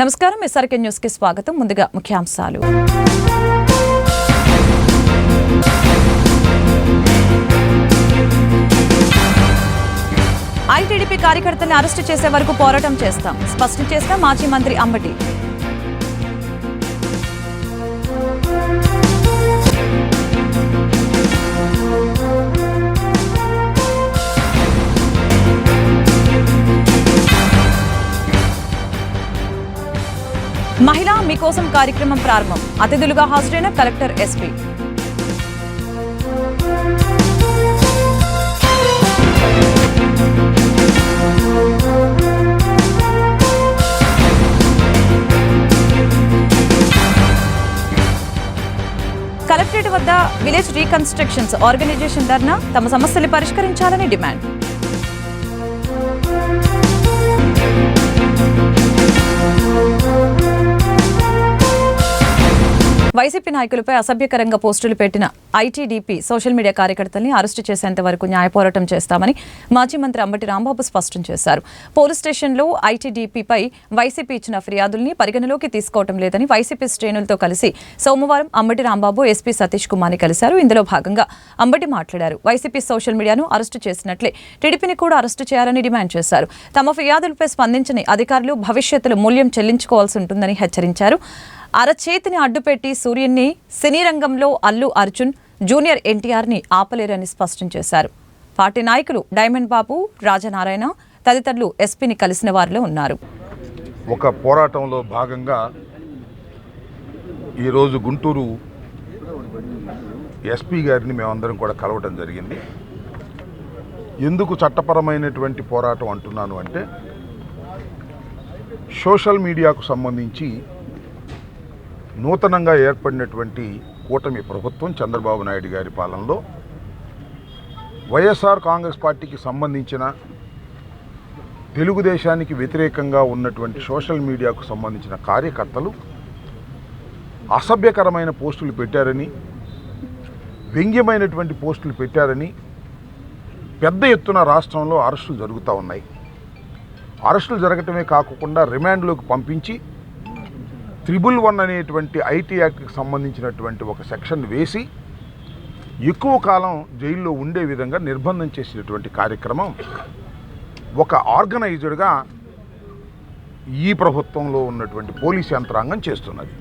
నమస్కారం. ఎస్ఆర్కే న్యూస్కి స్వాగతం. ముందుగా ముఖ్యాంశాలు. ఐటీడీపీ కార్యకర్తల్ని అరెస్టు చేసే వరకు పోరాటం చేస్తాం. స్పష్టం చేసిన మాజీ మంత్రి అంబటి. మీకోసం కార్యక్రమం ప్రారంభం. అతిథులుగా హాజరైన కలెక్టర్ ఎస్పీ. కలెక్టరేట్ వద్ద విలేజ్ రీకన్స్ట్రక్షన్స్ ఆర్గనైజేషన్ ధర్నా తమ సమస్యలు పరిష్కరించాలని డిమాండ్. వైసీపీ నాయకులపై అసభ్యకరంగా పోస్టులు పెట్టిన ఐటీడీపీ సోషల్ మీడియా కార్యకర్తల్ని అరెస్టు చేసేంత వరకు న్యాయ పోరాటం చేస్తామని మాజీ మంత్రి అంబటి రాంబాబు స్పష్టం చేశారు. పోలీస్ స్టేషన్లో ఐటీడీపీపై వైసీపీ ఇచ్చిన ఫిర్యాదుల్ని పరిగణలోకి తీసుకోవడం లేదని వైసీపీ శ్రేణులతో కలిసి సోమవారం అంబటి రాంబాబు ఎస్పీ సతీష్ కుమార్ని కలిశారు. ఇందులో భాగంగా అంబటి మాట్లాడారు. వైసీపీ సోషల్ మీడియాను అరెస్టు చేసినట్లే టీడీపీని కూడా అరెస్టు చేయాలని డిమాండ్ చేశారు. తమ ఫిర్యాదులపై స్పందించని అధికారులు భవిష్యత్తులో మూల్యం చెల్లించుకోవాల్సి ఉంటుందని హెచ్చరించారు. అరచేతిని అడ్డుపెట్టి సూర్యున్ని సినీ రంగంలో అల్లు అర్జున్ జూనియర్ ఎన్టీఆర్ని ఆపలేరని స్పష్టం చేశారు. పార్టీ నాయకులు డైమండ్ బాబు రాజనారాయణ తదితరులు ఎస్పీని కలిసిన వారిలో ఉన్నారు. ఒక పోరాటంలో భాగంగా ఈరోజు గుంటూరు ఎస్పీ గారిని మేమందరం కూడా కలవటం జరిగింది. ఎందుకు చట్టపరమైనటువంటి పోరాటం అంటున్నాను అంటే సోషల్ మీడియాకు సంబంధించి నూతనంగా ఏర్పడినటువంటి కూటమి ప్రభుత్వం చంద్రబాబు నాయుడు గారి పాలనలో వైఎస్ఆర్ కాంగ్రెస్ పార్టీకి సంబంధించిన తెలుగుదేశానికి వ్యతిరేకంగా ఉన్నటువంటి సోషల్ మీడియాకు సంబంధించిన కార్యకర్తలు అసభ్యకరమైన పోస్టులు పెట్టారని వ్యంగ్యమైనటువంటి పోస్టులు పెట్టారని పెద్ద ఎత్తున రాష్ట్రంలో అరెస్టులు జరుగుతూ ఉన్నాయి. అరెస్టులు జరగటమే కాకుండా రిమాండ్లోకి పంపించి త్రిబుల్ వన్ అనేటువంటి ఐటీ యాక్ట్కి సంబంధించినటువంటి ఒక సెక్షన్ వేసి ఎక్కువ కాలం జైల్లో ఉండే విధంగా నిర్బంధం చేసినటువంటి కార్యక్రమం. ఒక ఆర్గనైజ్డ్గా ఈ ప్రభుత్వంలో ఉన్నటువంటి పోలీస్ యంత్రాంగం చేస్తున్నది.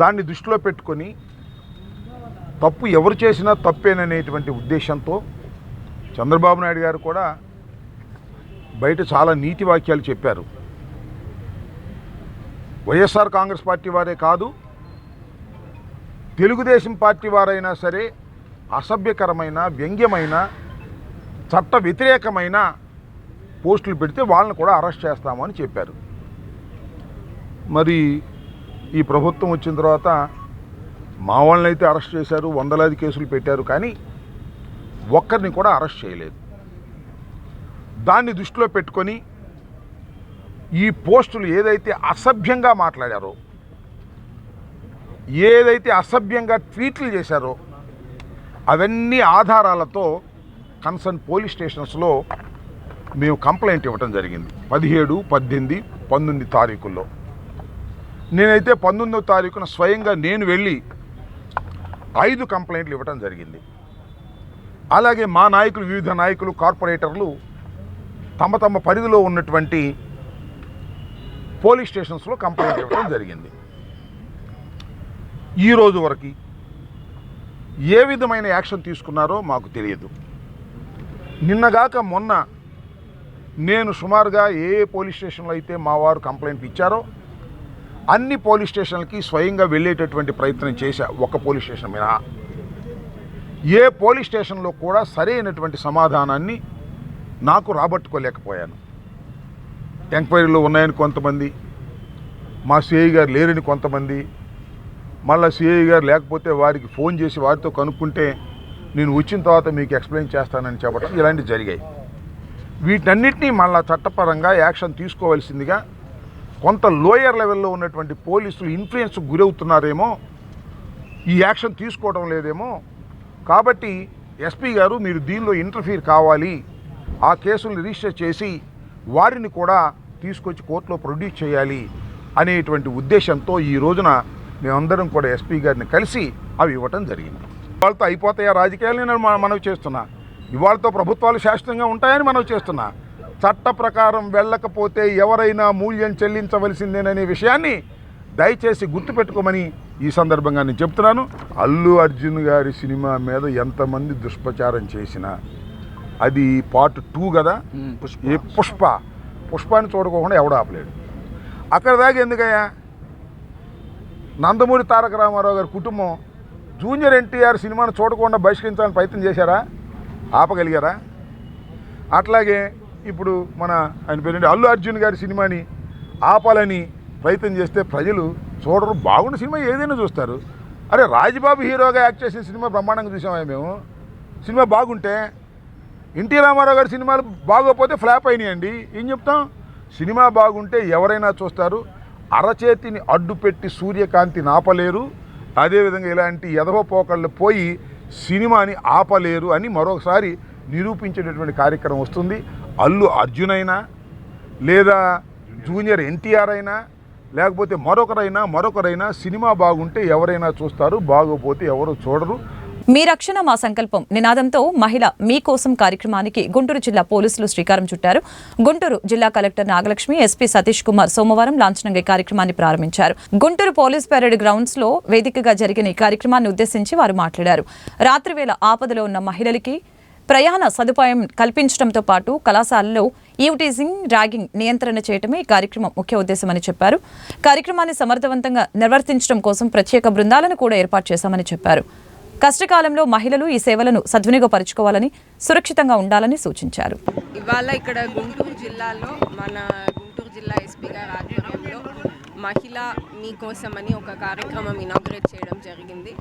దాన్ని దృష్టిలో పెట్టుకొని తప్పు ఎవరు చేసినా తప్పేననేటువంటి ఉద్దేశంతో చంద్రబాబు నాయుడు గారు కూడా బయట చాలా నీతి వాక్యాలు చెప్పారు. వైఎస్ఆర్ కాంగ్రెస్ పార్టీ వారే కాదు తెలుగుదేశం పార్టీ వారైనా సరే అసభ్యకరమైన వ్యంగ్యమైన చట్ట వ్యతిరేకమైన పోస్టులు పెడితే వాళ్ళని కూడా అరెస్ట్ చేస్తామని చెప్పారు. మరి ఈ ప్రభుత్వం వచ్చిన తర్వాత మా వాళ్ళని అయితే అరెస్ట్ చేశారు వందలాది కేసులు పెట్టారు కానీ ఒక్కరిని కూడా అరెస్ట్ చేయలేదు. దాన్ని దృష్టిలో పెట్టుకొని ఈ పోస్టులు ఏదైతే అసభ్యంగా మాట్లాడారో ఏదైతే అసభ్యంగా ట్వీట్లు చేశారో అవన్నీ ఆధారాలతో కన్సర్న్ పోలీస్ స్టేషన్స్లో మేము కంప్లైంట్ ఇవ్వటం జరిగింది. పదిహేడు పద్దెనిమిది పంతొమ్మిది తారీఖుల్లో. నేనైతే పంతొమ్మిదో తారీఖున స్వయంగా నేను వెళ్ళి ఐదు కంప్లైంట్లు ఇవ్వటం జరిగింది. అలాగే మా నాయకులు వివిధ నాయకులు కార్పొరేటర్లు తమ తమ పరిధిలో ఉన్నటువంటి పోలీస్ స్టేషన్స్లో కంప్లైంట్ ఇవ్వడం జరిగింది. ఈరోజు వరకు ఏ విధమైన యాక్షన్ తీసుకున్నారో మాకు తెలియదు. నిన్నగాక మొన్న నేను సుమారుగా ఏ ఏ పోలీస్ స్టేషన్లో అయితే మా వారు కంప్లైంట్ ఇచ్చారో అన్ని పోలీస్ స్టేషన్లకి స్వయంగా వెళ్ళేటటువంటి ప్రయత్నం చేశా ఒక పోలీస్ స్టేషన్ మినహా ఏ పోలీస్ స్టేషన్లో కూడా సరైనటువంటి సమాధానాన్ని నాకు రాబట్టుకోలేకపోయాను. ఎంక్వైరీలో ఉన్నాయని కొంతమంది మా సిఐ గారు లేరని కొంతమంది మళ్ళీ సిఐ గారు లేకపోతే వారికి ఫోన్ చేసి వారితో కనుక్కుంటే నేను వచ్చిన తర్వాత మీకు ఎక్స్ప్లెయిన్ చేస్తానని చెప్పడం ఇలాంటివి జరిగాయి. వీటన్నిటినీ మళ్ళా చట్టపరంగా యాక్షన్ తీసుకోవాల్సిందిగా కొంత లోయర్ లెవెల్లో ఉన్నటువంటి పోలీసులు ఇన్ఫ్లుయెన్స్ గురవుతున్నారేమో ఈ యాక్షన్ తీసుకోవడం లేదేమో. కాబట్టి ఎస్పీ గారు మీరు దీనిలో ఇంటర్ఫీర్ కావాలి ఆ కేసులు రిజిస్టర్ చేసి వారిని కూడా తీసుకొచ్చి కోర్టులో ప్రొడ్యూస్ చేయాలి అనేటువంటి ఉద్దేశంతో ఈ రోజున మేమందరం కూడా ఎస్పీ గారిని కలిసి అవి ఇవ్వటం జరిగింది. ఇవాళతో అయిపోతాయా రాజకీయాలు నేను మన- మనవి చేస్తున్నా. ఇవాళతో ప్రభుత్వాలు శాశ్వతంగా ఉంటాయని మనవి చేస్తున్నా. చట్ట ప్రకారం వెళ్ళకపోతే ఎవరైనా మూల్యం చెల్లించవలసిందేననే విషయాన్ని దయచేసి గుర్తుపెట్టుకోమని ఈ సందర్భంగా నేను చెప్తున్నాను. అల్లు అర్జున్ గారి సినిమా మీద ఎంతమంది దుష్ప్రచారం చేసినా అది పార్ట్ టూ కదా? ఈ పుష్ప. పుష్పాన్ని చూడకోకుండా ఎవడో ఆపలేడు. అక్కడ దాకా ఎందుకయ్యా? నందమూరి తారక రామారావు గారి కుటుంబం జూనియర్ ఎన్టీఆర్ సినిమాను చూడకుండా బహిష్కరించాలని ప్రయత్నం చేశారా? ఆపగలిగారా? అట్లాగే ఇప్పుడు మన ఆయన పేరు అల్లు అర్జున్ గారి సినిమాని ఆపాలని ప్రయత్నం చేస్తే ప్రజలు చూడరు. బాగున్న సినిమా ఏదైనా చూస్తారు. అరే రాజబాబు హీరోగా యాక్ట్ చేసిన సినిమా బ్రహ్మాండంగా చూసామా మేము. సినిమా బాగుంటే ఎన్టీ రామారావు గారి సినిమాలు బాగోకపోతే ఫ్లాప్ అయినాయండి. ఏం చెప్తాం? సినిమా బాగుంటే ఎవరైనా చూస్తారు. అరచేతిని అడ్డుపెట్టి సూర్యకాంతిని ఆపలేరు అదేవిధంగా ఇలాంటి ఎదవ పోకళ్ళు పోయి సినిమాని ఆపలేరు అని మరొకసారి నిరూపించేటటువంటి కార్యక్రమం వస్తుంది. అల్లు అర్జున్ అయినా లేదా జూనియర్ ఎన్టీఆర్ అయినా లేకపోతే మరొకరైనా మరొకరైనా సినిమా బాగుంటే ఎవరైనా చూస్తారు. బాగోపోతే ఎవరు చూడరు. మీ రక్షణ మా సంకల్పం. నినాదంతో మహిళ మీకోసం కార్యక్రమానికి గుంటూరు జిల్లా పోలీసులు శ్రీకారం చుట్టారు. గుంటూరు జిల్లా కలెక్టర్ నాగలక్ష్మి ఎస్పీ సతీష్ కుమార్ సోమవారం లాంఛనంగా ఈ కార్యక్రమాన్ని ప్రారంభించారు. గుంటూరు పోలీస్ పెరేడ్ గ్రౌండ్స్లో వేదికగా జరిగిన ఈ కార్యక్రమాన్ని ఉద్దేశించి వారు మాట్లాడారు. రాత్రివేళ ఆపదలో ఉన్న మహిళలకి ప్రయాణ సదుపాయం కల్పించడంతో పాటు కళాశాలలో ఈవ్టీజింగ్ ర్యాగింగ్ నియంత్రణ చేయటమే ఈ కార్యక్రమం ముఖ్య ఉద్దేశమని చెప్పారు. కార్యక్రమాన్ని సమర్థవంతంగా నిర్వర్తించడం కోసం ప్రత్యేక బృందాలను కూడా ఏర్పాటు చేశామని చెప్పారు. కష్టకాలంలో మహిళలు ఈ సేవలను సద్వినియోగపరచుకోవాలని సురక్షితంగా ఉండాలని సూచించారు. ఇవాళ ఇక్కడ గుంటూరు జిల్లాలో మన గుంటూరు జిల్లా ఎస్పీ గారి ఆధ్వర్యంలో మహిళ మీకోసం అని ఒక కార్యక్రమం ఇనాగ్రేట్ చేయడం జరిగింది.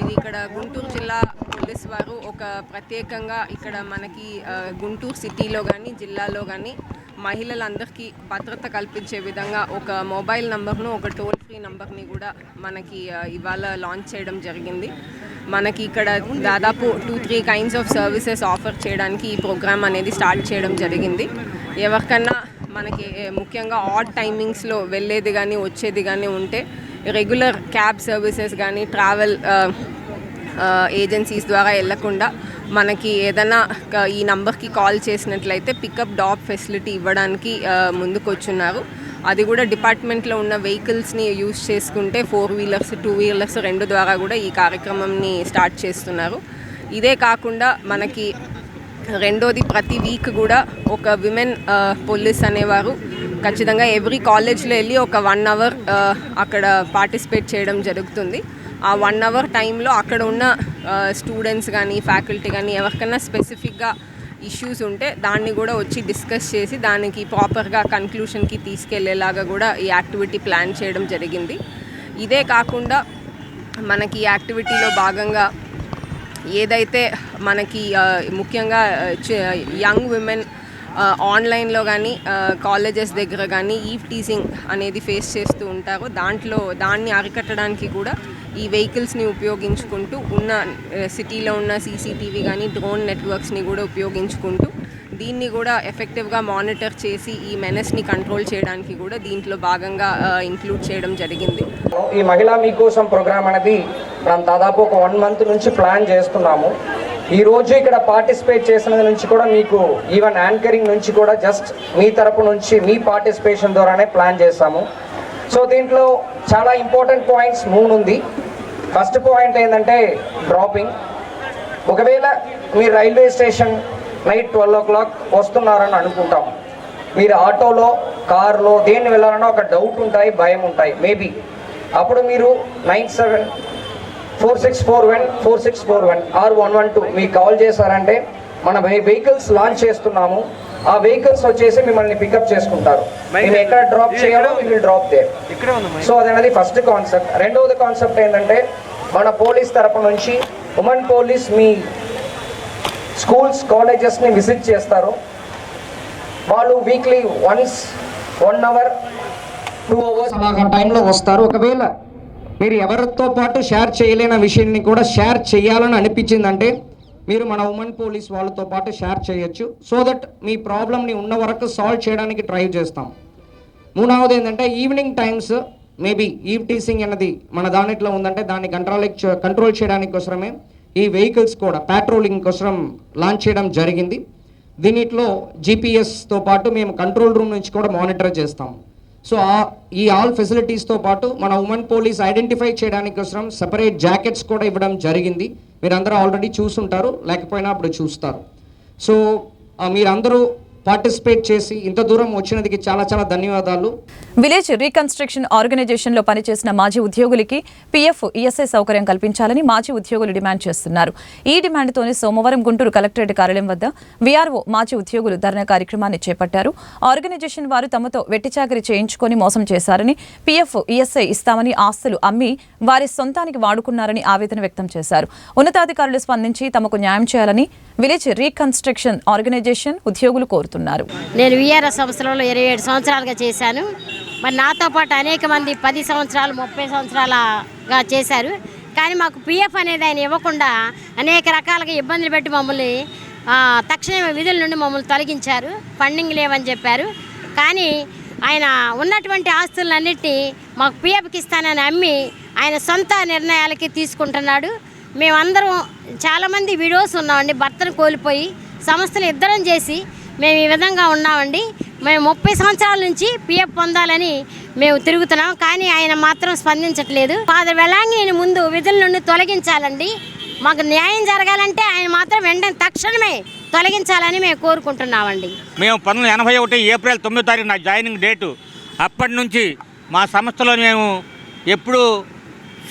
ఇది ఇక్కడ గుంటూరు జిల్లా పోలీస్ వారు ఒక ప్రత్యేకంగా ఇక్కడ మనకి గుంటూరు సిటీలో కానీ జిల్లాలో కానీ మహిళలందరికీ భద్రత కల్పించే విధంగా ఒక మొబైల్ నంబర్ను ఒక టోల్ ఫ్రీ నంబర్ని కూడా మనకి ఇవాళ లాంచ్ చేయడం జరిగింది. మనకి ఇక్కడ దాదాపు two three kinds of services offer చేయడానికి ఈ ప్రోగ్రామ్ అనేది స్టార్ట్ చేయడం జరిగింది. ఎవరికన్నా మనకి ముఖ్యంగా ఆడ్ టైమింగ్స్లో వెళ్ళేది కానీ వచ్చేది కానీ ఉంటే రెగ్యులర్ క్యాబ్ సర్వీసెస్ కానీ ట్రావెల్ ఏజెన్సీస్ ద్వారా వెళ్ళకుండా మనకి ఏదైనా ఈ నంబర్కి కాల్ చేసినట్లయితే పికప్ డాప్ ఫెసిలిటీ ఇవ్వడానికి ముందుకొచ్చున్నారు. అది కూడా డిపార్ట్మెంట్లో ఉన్న వెహికల్స్ని యూజ్ చేసుకుంటే ఫోర్ వీలర్స్ టూ వీలర్స్ రెండు ద్వారా కూడా ఈ కార్యక్రమంని స్టార్ట్ చేస్తున్నారు. ఇదే కాకుండా మనకి రెండోది ప్రతి వీక్ కూడా ఒక విమెన్ పోలీస్ అనేవారు ఖచ్చితంగా ఎవ్రీ కాలేజ్లో వెళ్ళి ఒక వన్ అవర్ అక్కడ పార్టిసిపేట్ చేయడం జరుగుతుంది. ఆ వన్ అవర్ టైంలో అక్కడ ఉన్న స్టూడెంట్స్ కానీ ఫ్యాకల్టీ కానీ ఎవరికైనా స్పెసిఫిక్గా ఇష్యూస్ ఉంటే దాన్ని కూడా వచ్చి డిస్కస్ చేసి దానికి ప్రాపర్గా కన్క్లూషన్కి తీసుకెళ్ళేలాగా కూడా ఈ యాక్టివిటీ ప్లాన్ చేయడం జరిగింది. ఇదే కాకుండా మనకి ఈ యాక్టివిటీలో భాగంగా ఏదైతే మనకి ముఖ్యంగా యంగ్ విమెన్ ఆన్లైన్లో కానీ కాలేజెస్ దగ్గర కానీ ఈవ్ టీజింగ్ అనేది ఫేస్ చేస్తూ ఉంటారో. దాంట్లో దాన్ని అరికట్టడానికి కూడా ఈ వెహికల్స్ని ఉపయోగించుకుంటూ ఉన్న సిటీలో ఉన్న సీసీటీవీ కానీ డ్రోన్ నెట్వర్క్స్ని కూడా ఉపయోగించుకుంటూ దీన్ని కూడా ఎఫెక్టివ్గా మానిటర్ చేసి ఈ మెనస్ని కంట్రోల్ చేయడానికి కూడా దీంట్లో భాగంగా ఇంక్లూడ్ చేయడం జరిగింది. ఈ మహిళా మీకోసం ప్రోగ్రామ్ అనేది మనం దాదాపు ఒక వన్ మంత్ నుంచి ప్లాన్ చేస్తున్నాము. ఈ రోజు ఇక్కడ పార్టిసిపేట్ చేసిన నుంచి కూడా మీకు ఈవెన్ యాంకరింగ్ నుంచి కూడా జస్ట్ మీ తరపు నుంచి మీ పార్టిసిపేషన్ ద్వారానే ప్లాన్ చేస్తాము సో దీంట్లో చాలా ఇంపార్టెంట్ పాయింట్స్ మూడు ఉంది. ఫస్ట్ పాయింట్ ఏంటంటే డ్రాపింగ్. ఒకవేళ మీరు railway station night twelve o'clock వస్తున్నారని అనుకుంటాం. మీరు ఆటోలో కారులో దేన్ని వెళ్ళాలన్నా ఒక డౌట్ ఉంటాయి భయం ఉంటాయి మేబీ. అప్పుడు మీరు nine seven four six four one four six four one R one one two మీకు కాల్ చేశారంటే మన వెహికల్స్ లాంచ్ చేస్తున్నాము. ఆ వెహికల్స్ వచ్చేసి మిమ్మల్ని పికప్ చేసుకుంటారు. మేము ఎక్కడ డ్రాప్ చేయాలో విల్ డ్రాప్ దే సో అదనేది ఫస్ట్ కాన్సెప్ట్ రెండవది కాన్సెప్ట్ ఏంటంటే మన పోలీస్ తరపు నుంచి ఉమెన్ పోలీస్ మీ స్కూల్స్ కాలేజెస్ని విజిట్ చేస్తారు. వాళ్ళు weekly once one hour two hours అలాగా టైంలో వస్తారు. ఒకవేళ మీరు ఎవరితో పాటు షేర్ చేయలేని విషయాన్ని కూడా షేర్ చేయాలని అనిపించిందంటే మీరు మన ఉమెన్ పోలీస్ వాళ్ళతో పాటు షేర్ చేయొచ్చు. సో దట్ మీ ప్రాబ్లమ్ని ఉన్న వరకు సాల్వ్ చేయడానికి ట్రై చేస్తాం. మూడవది ఏంటంటే evening times maybe eve teasing అన్నది మన దానిట్లో ఉందంటే దాన్ని కంట్రోల్ కంట్రోల్ చేయడానికి కోసమే ఈ వెహికల్స్ కూడా పెట్రోలింగ్ కోసం లాంచ్ చేయడం జరిగింది. దీనిట్లో జీపీఎస్తో పాటు మేము కంట్రోల్ రూమ్ నుంచి కూడా మానిటర్ చేస్తాం. సో ఆ- ఈ ఆల్ ఫెసిలిటీస్తో పాటు మన ఉమెన్ పోలీస్ ఐడెంటిఫై చేయడానికి కోసం సపరేట్ జాకెట్స్ కూడా ఇవ్వడం జరిగింది. మీరందరూ ఆల్రెడీ చూసుంటారు లేకపోయినా అప్పుడు చూస్తారు. సో మీరందరూ పార్టిసిపేట్ చేసి ఇంత దూరం వచ్చినందుకు చాలా చాలా ధన్యవాదాలు. విలేజ్ రీకన్స్ట్రక్షన్ ఆర్గనైజేషన్లో పనిచేసిన మాజీ ఉద్యోగులకి పీఎఫ్ ఈఎస్ఐ సౌకర్యం కల్పించాలని మాజీ ఉద్యోగులు డిమాండ్ చేస్తున్నారు. ఈ డిమాండ్తోనే సోమవారం గుంటూరు కలెక్టరేట్ కార్యాలయం వద్ద వీఆర్ఓ మాజీ ఉద్యోగులు ధర్నా కార్యక్రమాన్ని చేపట్టారు. ఆర్గనైజేషన్ వారు తమతో వెట్టిచాకరి చేయించుకొని మోసం చేశారని పీఎఫ్ ఈఎస్ఐ ఇస్తామని ఆస్తులు అమ్మి వారి సొంతానికి వాడుకున్నారని ఆవేదన వ్యక్తం చేశారు. ఉన్నతాధికారులు స్పందించి తమకు న్యాయం చేయాలని విలేజ్ రీకన్స్ట్రక్షన్ ఆర్గనైజేషన్ ఉద్యోగులు చెబుతున్నారు. నేను విఆర్ఎస్ సంవత్సరంలో ఇరవై ఏడు సంవత్సరాలుగా చేశాను. మరి నాతో పాటు అనేక మంది పది సంవత్సరాలు ముప్పై సంవత్సరాలుగా చేశారు. కానీ మాకు పిఎఫ్ అనేది ఆయన ఇవ్వకుండా అనేక రకాలుగా ఇబ్బందులు పెట్టి మమ్మల్ని తక్షణమే విధుల నుండి మమ్మల్ని తొలగించారు. ఫండింగ్ లేవని చెప్పారు. కానీ ఆయన ఉన్నటువంటి ఆస్తులన్నిటినీ మాకు పిఎఫ్కి ఇస్తానని అమ్మి ఆయన సొంత నిర్ణయాలకి తీసుకుంటున్నాడు. మేమందరం చాలామంది విడోస్ ఉన్నామండి. భర్తను కోల్పోయి సంస్థలు ఇద్దరం చేసి మేము ఈ విధంగా ఉన్నామండి. మేము ముప్పై సంవత్సరాల నుంచి పిఎఫ్ పొందాలని మేము తిరుగుతున్నాం. కానీ ఆయన మాత్రం స్పందించట్లేదు. ఫాదర్ వెలాంగిని ముందు విధుల నుండి తొలగించాలండి. మాకు న్యాయం జరగాలంటే ఆయన మాత్రం వెంటనే తక్షణమే తొలగించాలని మేము కోరుకుంటున్నామండి. మేము పంతొమ్మిది ఎనభై ఒకటి ఏప్రిల్ తొమ్మిదో తారీఖు నా జాయినింగ్ డేటు. అప్పటి నుంచి మా సంస్థలో మేము ఎప్పుడు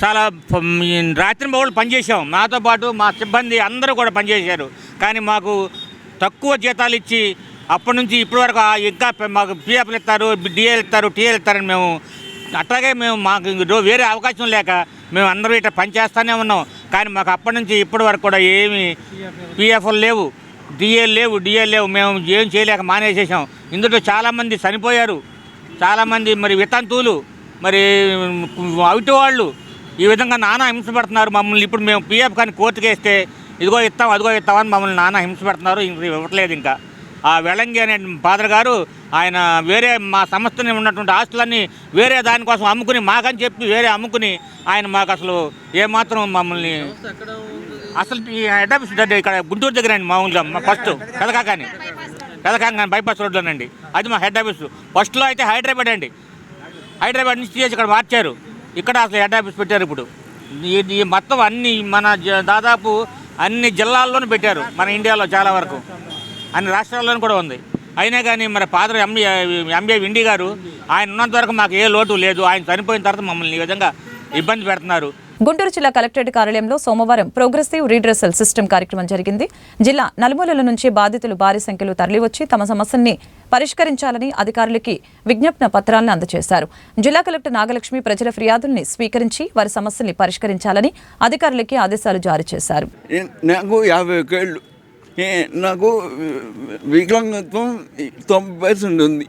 చాలా రాత్రి బౌళ్ళు పనిచేసాం నాతో పాటు మా సిబ్బంది అందరూ కూడా పనిచేశారు. కానీ మాకు తక్కువ జీతాలు ఇచ్చి అప్పటి నుంచి ఇప్పటి వరకు ఇంకా మాకు పిఎఫ్లు ఇస్తారు డిఏలు ఇస్తారు టీఏలు ఇస్తారని మేము అట్లాగే మేము మాకు వేరే అవకాశం లేక మేము అందరూ ఇట్లా పనిచేస్తూనే ఉన్నాం. కానీ మాకు అప్పటి నుంచి ఇప్పటి వరకు కూడా ఏమి పిఎఫ్లు లేవు డిఏలు లేవు డిఏలు లేవు. మేము ఏం చేయలేక మానేసేసాం. ఇందులో చాలామంది చనిపోయారు. చాలామంది మరి వితంతువులు మరి అవిటి వాళ్ళు ఈ విధంగా నానా హింసపడుతున్నారు మమ్మల్ని. ఇప్పుడు మేము పిఎఫ్ కానీ కోర్టుకేస్తే ఇదిగో ఇస్తాం అదిగో ఇస్తామని మమ్మల్ని నానా హింస పెడుతున్నారు ఇంక ఇవ్వట్లేదు ఇంకా. ఆ వెలంగి అనే ఫాదర్ గారు ఆయన వేరే మా సంస్థని ఉన్నటువంటి ఆస్తులన్నీ వేరే దానికోసం అమ్ముకుని మాకని చెప్పి వేరే అమ్ముకుని ఆయన మాకు అసలు ఏమాత్రం మమ్మల్ని అసలు ఈ హెడ్ ఆఫీస్ ఇక్కడ గుంటూరు దగ్గర అండి మామూలుగా మా ఫస్ట్ పెదకాకాని. పెదకాకాని బైపాస్ రోడ్లోనండి. అది మా హెడ్ ఆఫీస్. ఫస్ట్లో అయితే హైదరాబాద్ అండి. హైదరాబాద్ నుంచి చేసి ఇక్కడ మార్చారు. ఇక్కడ అసలు హెడ్ ఆఫీస్ పెట్టారు ఇప్పుడు. ఈ- మొత్తం అన్ని మన దాదాపు అన్ని జిల్లాల్లోనూ పెట్టారు మన ఇండియాలో చాలా వరకు. అన్ని రాష్ట్రాల్లోనూ కూడా ఉంది. అయినా కానీ మరి ఫాదర్ ఎంబీ ఎంబీఏ విండి గారు ఆయన ఉన్నంత వరకు మాకు ఏ లోటు లేదు. ఆయన చనిపోయిన తర్వాత మమ్మల్ని ఈ విధంగా ఇబ్బంది పెడుతున్నారు. గుంటూరు జిల్లా కలెక్టరేట్ కార్యాలయంలో సోమవారం ప్రోగ్రెసివ్ రీడ్రెసల్ సిస్టమ్ కార్యక్రమం జరిగింది. జిల్లా నలుమూలల నుంచి బాధితులు భారీ సంఖ్యలో తరలివచ్చి తమ సమస్యల్ని పరిష్కరించాలని అధికారులకి విజ్ఞప్న పత్రాలను అందజేశారు. జిల్లా కలెక్టర్ నాగలక్ష్మి ప్రజల ఫిర్యాదుల్ని స్వీకరించి వారి సమస్యల్ని పరిష్కరించాలని అధికారులకి ఆదేశాలు జారీ చేశారు. నాకు యాభై ఏ, వికలాంగత్వం తొంభై పర్సెంట్ ఉంది.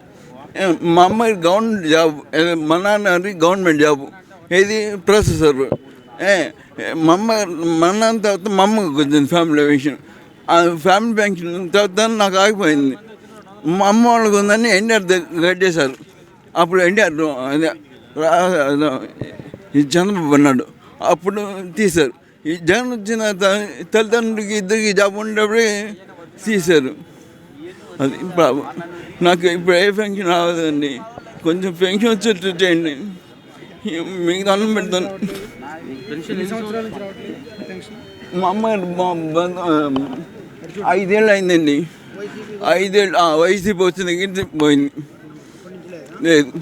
మా అమ్మాయి గవర్నమెంట్ జాబ్ మా నాన్న గవర్నమెంట్ జాబ్. ఇది ప్రొసెసర్ ఏ, మా అమ్మ మా తర్వాత మా అమ్మకి వచ్చింది ఫ్యామిలీ పెన్షన్ ఆ ఫ్యామిలీ పెన్షన్ తర్వాత నాకు ఆగిపోయింది. మా అమ్మ వాళ్ళకి ఉందని ఎన్టీఆర్ దగ్గర కట్టేశారు. అప్పుడు ఎన్టీఆర్ అదే రా- ఈ చంద్రబాబు అన్నాడు. అప్పుడు తీశారు. ఈ జగన్ వచ్చిన తల్లిదండ్రులకి ఇద్దరికి జాబ్ ఉండేప్పుడే తీశారు. అది ప్రాబ్లం నాకు ఇప్పుడు ఏ పెన్షన్ రావదండి కొంచెం పెన్షన్ వచ్చేట్టు చేయండి. మీకు దండం పెడతాను. మా అమ్మ ఐదేళ్ళు అయిందండి. ఐదేళ్ళు వైసీపీ వచ్చిన దగ్గర పోయింది. లేదు.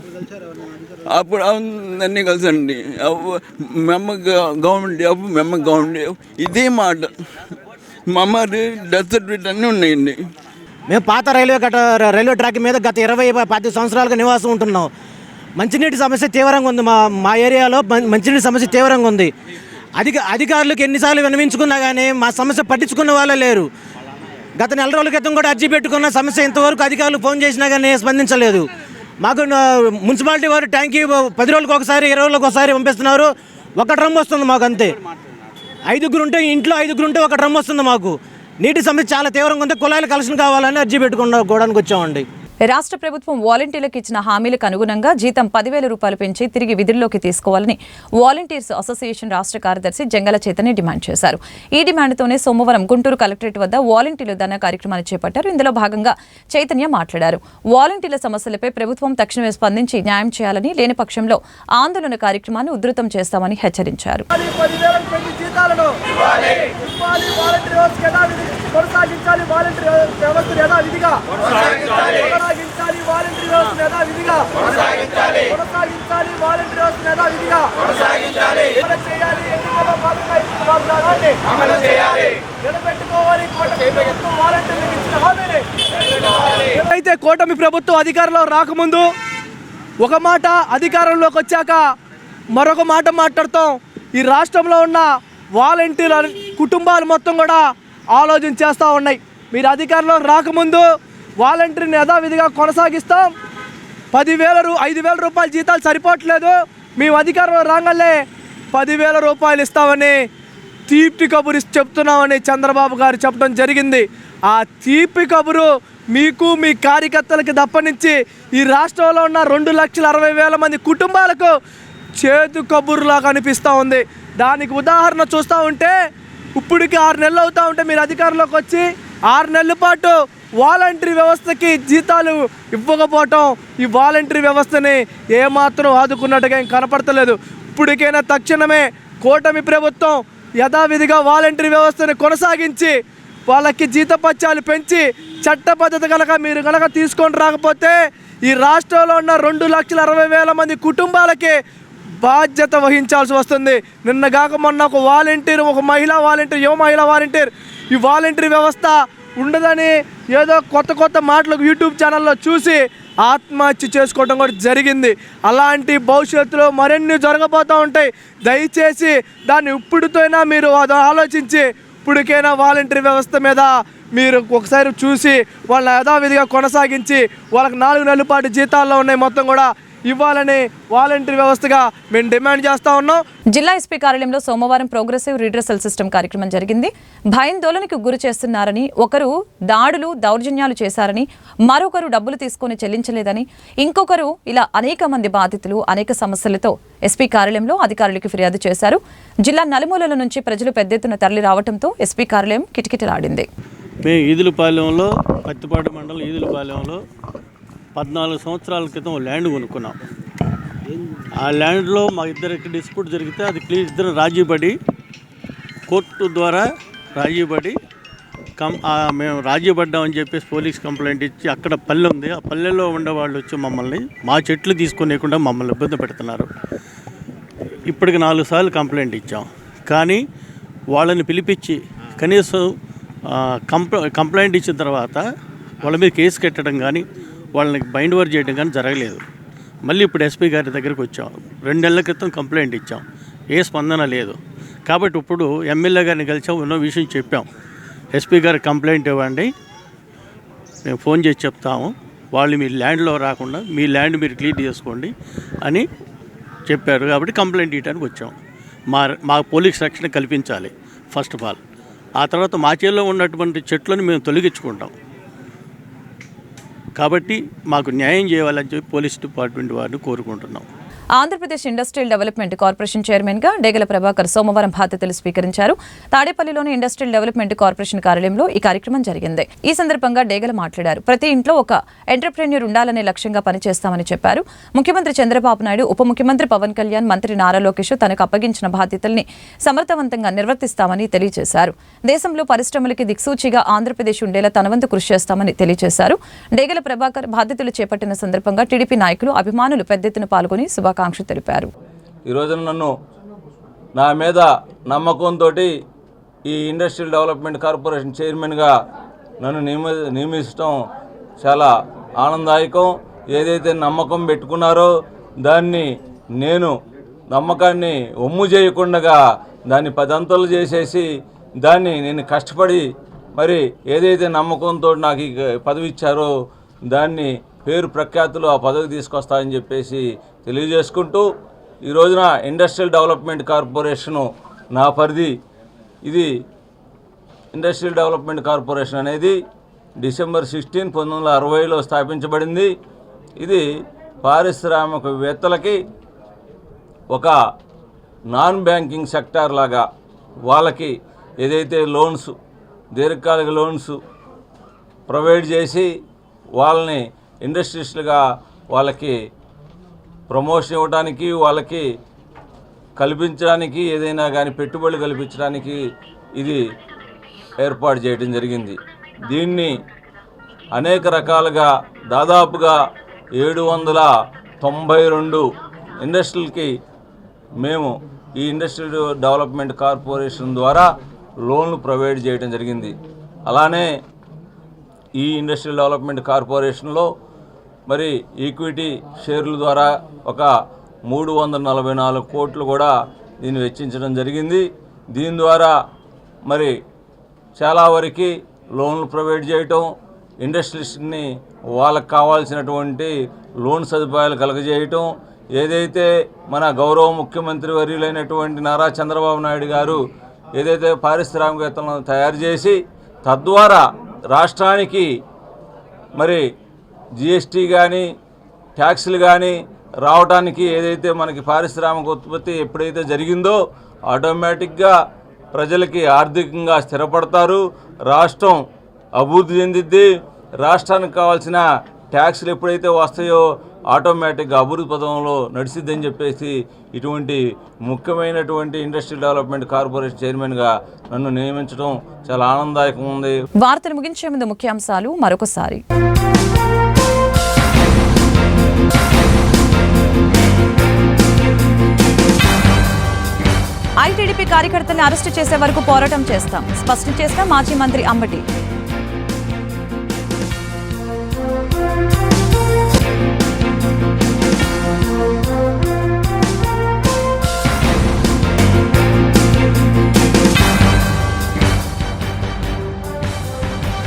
అప్పుడు అన్నీ కలిసండి మెమ్మ గవర్నమెంట్ జాబ్ మెమ్మ గవర్నమెంట్ జాబ్. ఇదే మాట. మా అమ్మ డెత్ సర్టిఫికేట్ అన్నీ ఉన్నాయండి. మేము పాత రైల్వే కట్ట రైల్వే ట్రాక్ మీద గత ఇరవై పది సంవత్సరాలుగా నివాసం ఉంటున్నాం. మంచినీటి సమస్య తీవ్రంగా ఉంది మా మా ఏరియాలో. మంచినీటి సమస్య తీవ్రంగా ఉంది. అధిక అధికారులకు ఎన్నిసార్లు వినవించుకున్నా కానీ మా సమస్య పట్టించుకున్న వాళ్ళే లేరు. గత నెల రోజుల క్రితం కూడా అర్జీ పెట్టుకున్న సమస్య ఇంతవరకు అధికారులు ఫోన్ చేసినా కానీ స్పందించలేదు. మాకు మున్సిపాలిటీ వారు ట్యాంకీ పది రోజులకు ఒకసారి ఇరవై రోజులకు ఒకసారి పంపిస్తున్నారు. ఒక డ్రమ్ వస్తుంది మాకు అంతే. ఐదుగురు ఉంటే ఇంట్లో ఐదుగురు ఉంటే ఒక డ్రమ్ వస్తుంది మాకు. నీటి సమస్య చాలా తీవ్రంగా ఉంది. కుళాయిలు కలెక్షన్ కావాలని అర్జీ పెట్టుకోవడానికి వచ్చామండి. రాష్ట్ర ప్రభుత్వం వాలంటీర్లకు ఇచ్చిన హామీలకు అనుగుణంగా జీతం పదివేల రూపాయలు పెంచి తిరిగి విధుల్లోకి తీసుకోవాలని వాలంటీర్స్ అసోసియేషన్ రాష్ట్ర కార్యదర్శి జంగల చేతని డిమాండ్ చేశారు. ఈ డిమాండ్తోనే సోమవారం గుంటూరు కలెక్టరేట్ వద్ద వాలంటీర్లు ధర్నా కార్యక్రమాన్ని చేపట్టారు. ఇందులో భాగంగా చైతన్య మాట్లాడారు. వాలంటీర్ల సమస్యలపై ప్రభుత్వం తక్షణమే స్పందించి న్యాయం చేయాలని లేని పక్షంలో ఆందోళన కార్యక్రమాన్ని ఉధృతం చేస్తామని హెచ్చరించారు. వాలంటీర్ వ్యవస్థ కొనసాగించాలి. వాలంటీర్ వ్యవస్థను యథావిధిగా కొనసాగించాలి వాలంటీర్ వ్యవస్థను యథావిధిగా కొనసాగించాలి. వాలంటీర్ వ్యవస్థను యథావిధిగా అమలు చేయాలి ఇచ్చిన వాగ్దానాన్ని అమలు చేయాలి. నిలబెట్టుకోవాలి కూటమి ప్రభుత్వం వాలంటీర్లకు ఇచ్చిన హామీని. అయితే కూటమి ప్రభుత్వం అధికారంలో రాకముందు ఒక మాట అధికారంలోకి వచ్చాక మరొక మాట మాట్లాడతాం. ఈ రాష్ట్రంలో ఉన్న వాలంటీర్ల కుటుంబాలు మొత్తం కూడా ఆలోచన చేస్తూ ఉన్నాయి. మీరు అధికారంలో రాకముందు వాలంటీర్ని యథావిధిగా కొనసాగిస్తాం. పదివేల రూ ఐదు వేల రూపాయల జీతాలు సరిపోవట్లేదు. మేము అధికారంలో రాగానే పదివేల రూపాయలు ఇస్తామని తీపి కబురు చెప్తున్నామని చంద్రబాబు గారు చెప్పడం జరిగింది. ఆ తీపి కబురు మీకు మీ కార్యకర్తలకి దప్పనించి ఈ రాష్ట్రంలో ఉన్న రెండు లక్షల అరవై వేల మంది కుటుంబాలకు చేతు కబుర్లా కనిపిస్తూ ఉంది. దానికి ఉదాహరణ చూస్తూ ఉంటే ఇప్పటికి ఆరు నెలలు అవుతూ ఉంటే మీరు అధికారంలోకి వచ్చి ఆరు నెలల పాటు వాలంటరీ వ్యవస్థకి జీతాలు ఇవ్వకపోవటం ఈ వాలంటరీ వ్యవస్థని ఏమాత్రం ఆదుకున్నట్టుగా ఏం కనపడతలేదు. ఇప్పటికైనా తక్షణమే కూటమి ప్రభుత్వం యథావిధిగా వాలంటరీ వ్యవస్థని కొనసాగించి వాళ్ళకి జీతపత్యాలు పెంచి చట్టపద్ధతి కనుక మీరు కనుక తీసుకొని రాకపోతే ఈ రాష్ట్రంలో ఉన్న రెండు లక్షల అరవై వేల మంది కుటుంబాలకి బాధ్యత వహించాల్సి వస్తుంది. నిన్న కాక మొన్న ఒక వాలంటీర్ ఒక మహిళా వాలంటీర్ యువ మహిళా వాలంటీర్ ఈ వాలంటీర్ వ్యవస్థ ఉండదని ఏదో కొత్త కొత్త మాటలు యూట్యూబ్ ఛానల్లో చూసి ఆత్మహత్య చేసుకోవడం కూడా జరిగింది. అలాంటి భవిష్యత్తులో మరిన్ని జరగబోతూ ఉంటాయి. దయచేసి దాన్ని ఇప్పుడుతోనే మీరు అది ఆలోచించి ఇప్పటికైనా వాలంటీర్ వ్యవస్థ మీద మీరు ఒకసారి చూసి వాళ్ళని యథావిధిగా కొనసాగించి వాళ్ళకి నాలుగు నెలల పాటు జీతాల్లో ఉన్నాయి మొత్తం కూడా ఇవ్వాలని వాలంటీర్ వ్యవస్థగా మేము డిమాండ్ చేస్తూ ఉన్నాం. జిల్లా ఎస్పీ కార్యాలయంలో సోమవారం ప్రోగ్రెసివ్ రీడ్రసల్ సిస్టమ్ కార్యక్రమం జరిగింది. భయాందోళనకు గురి చేస్తున్నారని ఒకరు దాడులు దౌర్జన్యాలు చేశారని మరొకరు డబ్బులు తీసుకొని చెల్లించలేదని ఇంకొకరు ఇలా అనేక మంది బాధితులు అనేక సమస్యలతో ఎస్పీ కార్యాలయంలో అధికారులకు ఫిర్యాదు చేశారు. జిల్లా నలుమూలల నుంచి ప్రజలు పెద్ద ఎత్తున తరలి రావడంతో ఎస్పీ కార్యాలయం కిటకిటలాడింది. మేము ఈదులపాలెంలో పత్తిపాడు మండలం ఈదులపాలెంలో పద్నాలుగు సంవత్సరాల క్రితం ల్యాండ్ కొనుక్కున్నాం. ఆ ల్యాండ్లో మా ఇద్దరికి డిస్ప్యూట్ జరిగితే అది క్లియర్ ఇద్దరు రాజీపడి కోర్టు ద్వారా రాజీపడి కం మేము రాజీపడ్డామని చెప్పేసి పోలీస్ కంప్లైంట్ ఇచ్చి అక్కడ పల్లె ఉంది. ఆ పల్లెలో ఉండే వాళ్ళు వచ్చి మమ్మల్ని మా చెట్లు తీసుకునేకుండా మమ్మల్ని ఇబ్బంది పెడుతున్నారు. ఇప్పటికి నాలుగు సార్లు కంప్లైంట్ ఇచ్చాం. కానీ వాళ్ళని పిలిపించి కనీసం కంప్ కంప్లైంట్ ఇచ్చిన తర్వాత వాళ్ళ మీద కేసు కట్టడం కానీ వాళ్ళని బైండ్ ఓవర్ చేయడం కానీ జరగలేదు. మళ్ళీ ఇప్పుడు ఎస్పీ గారి దగ్గరికి వచ్చాం. రెండు నెలల క్రితం కంప్లైంట్ ఇచ్చాం. ఏ స్పందన లేదు. కాబట్టి ఇప్పుడు ఎమ్మెల్యే గారిని కలిసాం ఉన్న విషయం చెప్పాం. ఎస్పీ గారు కంప్లైంట్ ఇవ్వండి. మేము ఫోన్ చేసి చెప్తాము. వాళ్ళు మీ ల్యాండ్లో రాకుండా మీ ల్యాండ్ మీరు క్లీన్ చేసుకోండి అని చెప్పారు. కాబట్టి కంప్లైంట్ ఇవ్వడానికి వచ్చాం. మా మా పోలీస్ రక్షణ కల్పించాలి ఫస్ట్ ఆఫ్ ఆల్. ఆ తర్వాత మా చేతిలో ఉన్నటువంటి చెట్లను మేము తొలగించుకుంటాం. కాబట్టి మాకు న్యాయం చేయాలని చెప్పి పోలీస్ డిపార్ట్మెంట్ వారిని కోరుకుంటున్నాం. ఆంధ్రప్రదేశ్ ఇండస్ట్రియల్ డెవలప్మెంట్ కార్పొరేషన్ చైర్మన్గా డేగల ప్రభాకర్ సోమవారం బాధ్యతలు స్వీకరించారు. తాడేపల్లిలోని ఇండస్ట్రియల్ డెవలప్మెంట్ కార్పొరేషన్ కార్యాలయంలో ఈ కార్యక్రమం జరిగింది. ఈ సందర్భంగా డేగల మాట్లాడారు. ప్రతి ఇంట్లో ఒక ఎంటర్ప్రెన్యూర్ ఉండాలనే లక్ష్యంగా పనిచేస్తామని చెప్పారు. ముఖ్యమంత్రి చంద్రబాబు నాయుడు ఉప ముఖ్యమంత్రి పవన్ కళ్యాణ్ మంత్రి నారా లోకేష్ తనకు అప్పగించిన బాధ్యతల్ని సమర్థవంతంగా నిర్వర్తిస్తామని తెలియజేశారు. దేశంలో పరిశ్రమలకి దిక్సూచిగా ఆంధ్రప్రదేశ్ ఉండేలా తనవంతు కృషి చేస్తామని తెలియజేశారు. డేగల ప్రభాకర్ బాధ్యతలు చేపట్టిన సందర్భంగా టీడీపీ నాయకులు అభిమానులు పెద్ద ఎత్తున పాల్గొని శుభాకాంక్షలు తెలిపారు. ఈ రోజున నన్ను నా మీద నమ్మకంతో ఈ ఇండస్ట్రియల్ డెవలప్మెంట్ కార్పొరేషన్ చైర్మన్గా నన్ను నియమి నియమించడం చాలా ఆనందదాయకం. ఏదైతే నమ్మకం పెట్టుకున్నారో దాన్ని నేను నమ్మకాన్ని ఒమ్ము చేయకుండా దాన్ని పదంతలు చేసేసి దాన్ని నేను కష్టపడి మరి ఏదైతే నమ్మకంతో నాకు ఈ పదవి ఇచ్చారో దాన్ని పేరు ప్రఖ్యాతులు ఆ పదవి తీసుకొస్తాయని చెప్పేసి తెలియజేసుకుంటూ ఈ రోజున ఇండస్ట్రియల్ డెవలప్మెంట్ కార్పొరేషను నా పరిధి. ఇది ఇండస్ట్రియల్ డెవలప్మెంట్ కార్పొరేషన్ అనేది డిసెంబర్ సిక్స్టీన్ పంతొమ్మిది వందల అరవైలో స్థాపించబడింది. ఇది పారిశ్రామికవేత్తలకి ఒక నాన్ బ్యాంకింగ్ సెక్టార్ లాగా వాళ్ళకి ఏదైతే లోన్స్ దీర్ఘకాలిక లోన్స్ ప్రొవైడ్ చేసి వాళ్ళని ఇండస్ట్రీస్లుగా వాళ్ళకి ప్రమోషన్ ఇవ్వడానికి వాళ్ళకి కల్పించడానికి ఏదైనా కానీ పెట్టుబడులు కల్పించడానికి ఇది ఏర్పాటు చేయడం జరిగింది. దీన్ని అనేక రకాలుగా దాదాపుగా ఏడు వందల తొంభై రెండు ఇండస్ట్రీలకి మేము ఈ ఇండస్ట్రియల్ డెవలప్మెంట్ కార్పొరేషన్ ద్వారా లోన్లు ప్రొవైడ్ చేయడం జరిగింది. అలానే ఈ ఇండస్ట్రియల్ డెవలప్మెంట్ కార్పొరేషన్లో మరి ఈక్విటీ షేర్ల ద్వారా ఒక మూడు వందల నలభై నాలుగు కోట్లు కూడా దీన్ని వెచ్చించడం జరిగింది. దీని ద్వారా మరి చాలా వరకు లోన్లు ప్రొవైడ్ చేయటం ఇండస్ట్రీస్ని వాళ్ళకి కావాల్సినటువంటి లోన్ సదుపాయాలు కలగజేయటం ఏదైతే మన గౌరవ ముఖ్యమంత్రి వర్యులైనటువంటి నారా చంద్రబాబు నాయుడు గారు ఏదైతే పారిశ్రామికవేత్తలను తయారు చేసి తద్వారా రాష్ట్రానికి మరి జిఎస్టీ కానీ ట్యాక్స్లు కానీ రావడానికి ఏదైతే మనకి పారిశ్రామిక ఉత్పత్తి ఎప్పుడైతే జరిగిందో ఆటోమేటిక్గా ప్రజలకి ఆర్థికంగా స్థిరపడతారు. రాష్ట్రం అభివృద్ధి చెందిద్ది. రాష్ట్రానికి కావాల్సిన ట్యాక్స్లు ఎప్పుడైతే వస్తాయో ఆటోమేటిక్గా అభివృద్ధి పదంలో నడిచిద్దని చెప్పేసి ఇటువంటి ముఖ్యమైనటువంటి ఇండస్ట్రియల్ డెవలప్మెంట్ కార్పొరేషన్ చైర్మన్గా నన్ను నియమించడం చాలా ఆనందదాయకంగా ఉంది. వార్తలు ముగించే ముందు ముఖ్యాంశాలు మరొకసారి. ఐటీడీపీ కార్యకర్తల్ని అరెస్టు చేసే వరకు పోరాటం చేస్తాం. స్పష్టం చేసిన మాజీ మంత్రి అంబటి.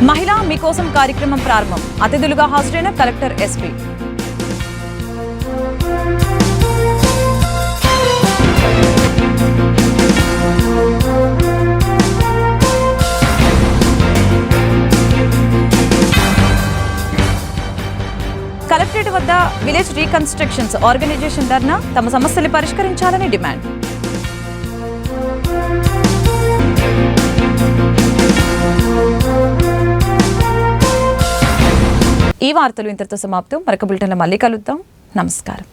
మహిళా మీకోసం కార్యక్రమం ప్రారంభం. అతిథులుగా హాజరైన కలెక్టర్ ఎస్పీ. కలెక్టరేట్ వద్ద విలేజ్ రీకన్స్ట్రక్షన్స్ ఆర్గనైజేషన్ ధర్నా తమ సమస్యలు పరిష్కరించాలని డిమాండ్. ఈ వార్తలు ఇంతటితో సమాప్తం. మరొక బులెటిన్లో మళ్ళీ కలుద్దాం. నమస్కారం.